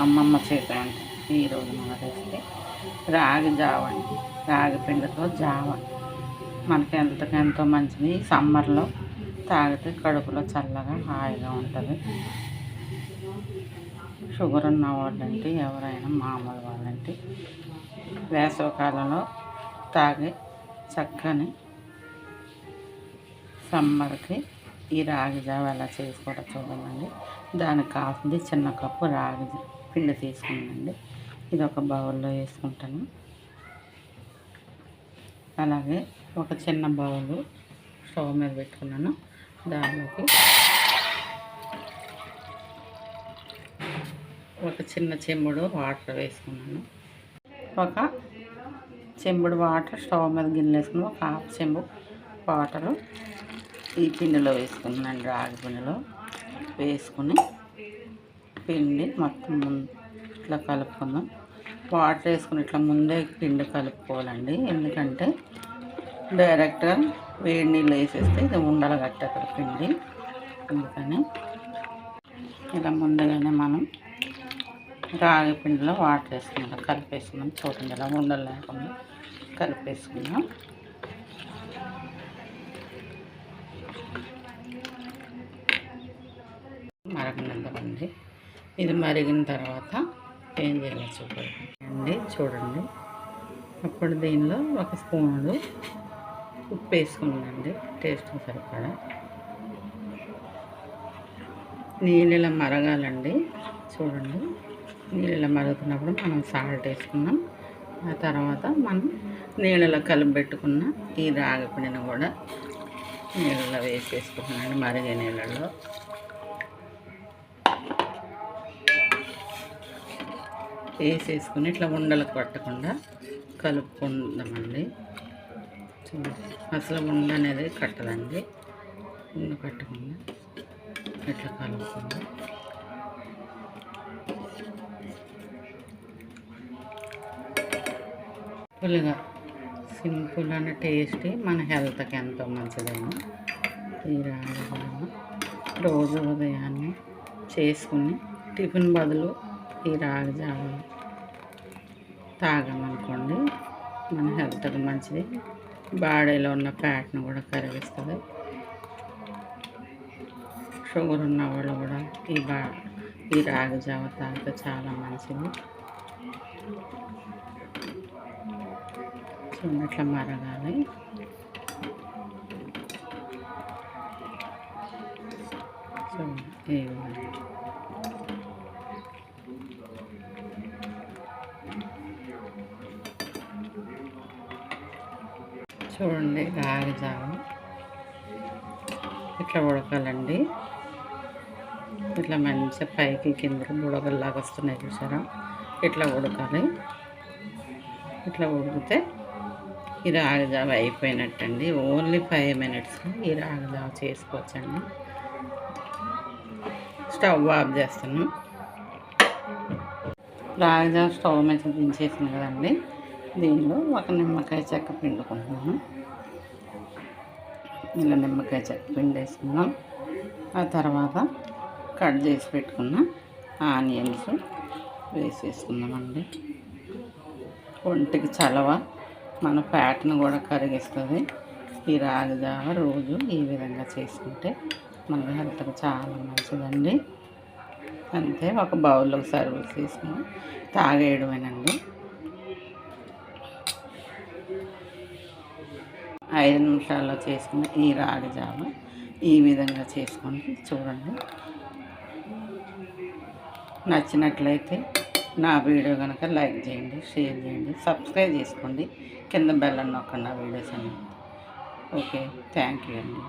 అమ్మమ్మ చేత అంటే ఈరోజు మన రెసిపీ రాగి జావ అండి. రాగి పిండితో జావ. మనకి ఎంతకెంతో మంచిది. సమ్మర్లో తాగితే కడుపులో చల్లగా హాయిగా ఉంటుంది. షుగర్ ఉన్న వాళ్ళంటే ఎవరైనా మామూలు వాళ్ళంటే వేసవకాలంలో తాగే చక్కని సమ్మర్కి ఈ రాగి జావ ఎలా చేసుకోవడం చూడండి దానికి కాసింది చిన్న కప్పు రాగి పిండి తీసుకున్నానండి. ఇది ఒక బౌల్లో వేసుకుంటాను. అలాగే ఒక చిన్న బౌలు స్టవ్ మీద పెట్టుకున్నాను. దానిలోకి ఒక చిన్న చెంబుడు వాటర్ వేసుకున్నాను. ఒక చెంబుడు వాటర్ స్టవ్ మీద గిన్నె వేసుకుని ఒక హాఫ్ చెంబు వాటరు ఈ పిండిలో వేసుకున్నాను. రాగి పిండిలో వేసుకుని పిండి మొత్తం ఇట్లా కలుపుకుందాం. వాటర్ వేసుకుని ఇట్లా ముందే పిండి కలుపుకోవాలండి. ఎందుకంటే డైరెక్ట్గా వేడి నీళ్ళు వేసేస్తే ఇది ఉండలు కట్టేక్కడ పిండి. అందుకని ఇలా ముందుగానే మనం రాగి పిండిలో వాటర్ వేసుకుందాం. కలిపేసుకుందాం. చూడండి ఇలా ఉండలు లేకుండా కలిపేసుకుందాం. మరగనిద్దామండి. ఇది మరిగిన తర్వాత ఏం చేయాలో చూడండి చూడండి. అప్పుడు దీనిలో ఒక స్పూను ఉప్పు వేసుకున్నానండి. టేస్ట్ సరిపడా. నీళ్ళు ఇలా మరగాలండి. చూడండి. నీళ్ళు ఇలా మరుగుతున్నప్పుడు మనం సాల్ట్ వేసుకున్నాం. ఆ తర్వాత మనం నీళ్ళలో కలిపి పెట్టుకున్న ఈ రాగపిండిని కూడా నీళ్ళలో వేసేసుకుంటున్నాను మరిగే నీళ్ళలో వేసేసుకుని ఇట్లా ఉండలకు పట్టకుండా కలుపుకుందామండి. అసలు ఉండ అనేది కట్టదండి. ఉండ కట్టకుండా ఇట్లా కలుపుకుందాం. సింపుల్గా సింపుల్ అనే టేస్టీ మన హెల్త్కి ఎంతో మంచిదేమో. ఈ రాజు రోజు ఉదయాన్నే చేసుకుని టిఫిన్ బదులు ఈ రాగి జావ తాగామనుకోండి మన హెల్త్కి మంచిది. బాడీలో ఉన్న ఫ్యాట్ను కూడా కరిగిస్తుంది. షుగర్ ఉన్న వాళ్ళు కూడా ఈ బా ఈ రాగి జావ తాగితే చాలా మంచిది. చూడట్ల మరగాలి. చూడండి చూడండి రాగి జావ ఇట్లా ఉడకాలండి. ఇట్లా మంచిగా పైకి కిందకి బుడగల్లాగా వస్తున్నాయి చూసారా? ఇట్లా ఉడకాలి. ఇట్లా ఉడికితే ఈ రాగజావ అయిపోయినట్టండి. ఓన్లీ ఫైవ్ మినిట్స్లో ఈ రాగజావ చేసుకోవచ్చండి. స్టవ్ ఆఫ్ చేస్తాను రాగజావ స్టవ్ మీద దించేసింది కదండి. దీనిలో ఒక నిమ్మకాయ చెక్క పిండుకుంటున్నాను. ఇలా నిమ్మకాయ చెక్క పిండి వేసుకున్నాం ఆ తర్వాత కట్ చేసి పెట్టుకున్న ఆనియన్స్ వేసేసుకుందామండి. ఒంటికి చలవ మన ఫ్యాట్ను కూడా కరిగిస్తుంది. ఈ రాగిజావ రోజు ఈ విధంగా చేసుకుంటే మన హెల్త్కి చాలా మంచిదండి. అంతే ఒక బౌల్లో సర్వీస్ చేసుకుని తాగేయడమేనండి. ఐదు నిమిషాల్లో చేసుకున్న ఈ రాగి జావ ఈ విధంగా చేసుకోండి చూడండి. నచ్చినట్లయితే నా వీడియో కనుక లైక్ చేయండి షేర్ చేయండి సబ్స్క్రైబ్ చేసుకోండి. కింద బెల్లం నొక్కండి నా వీడియోస్ అన్ని. ఓకే థ్యాంక్ యూ అండి.